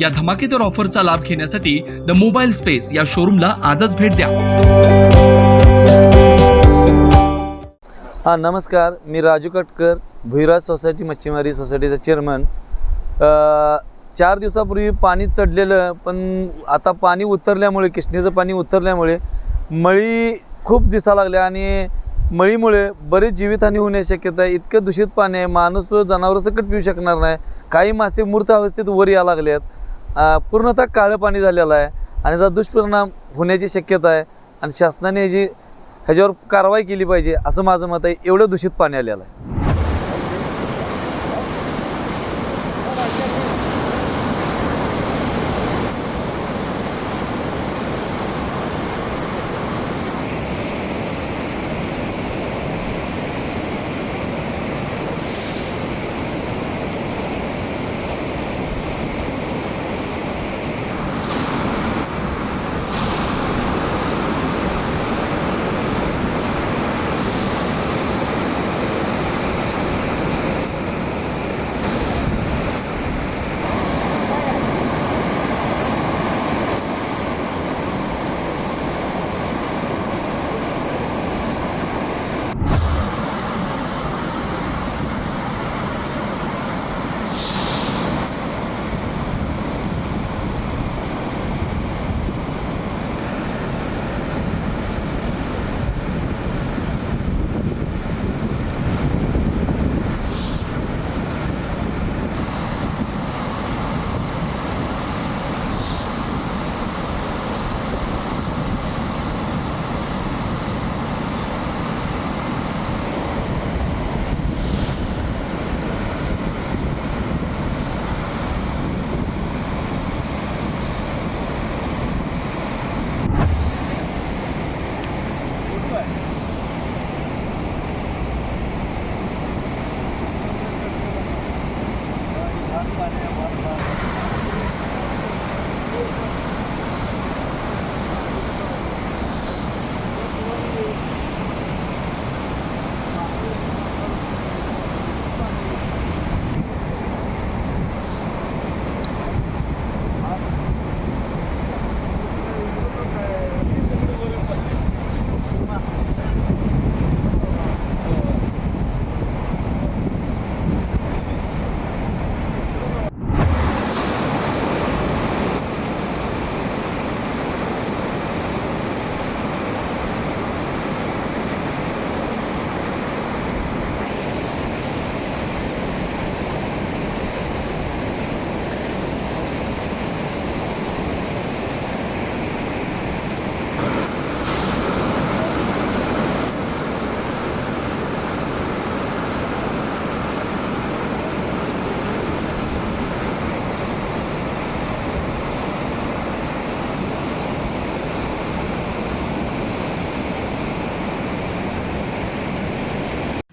या धमाकेदार ऑफरचा लाभ घेण्यासाठी द मोबाईल स्पेस या शोरूमला आजच भेट द्या. हां नमस्कार. मी राजू कटकर भुईराज सोसायटी मच्छीमारी सोसायटीचा चेअरमन चार दिवसापूर्वी पाणी चढलेलं पण आता पाणी उतरल्यामुळे किष्णेचं पाणी उतरल्यामुळे मळी खूप दिसा लागल्या आणि मळीमुळे बरीच जीवितहानी होण्याची शक्यता आहे. इतकं दूषित पाणी आहे. माणूस जनावर जनावरं सकट पिऊ शकणार नाही. काही मासे मूर्त अवस्थेत वर या लागले आहेत पूर्णतः काळं पाणी झालेलं आहे आणि त्याचा दुष्परिणाम होण्याची शक्यता आहे आणि शासनाने जी ह्याच्यावर कारवाई केली पाहिजे असं माझं मत आहे एवढं दूषित पाणी आलेलं आहे.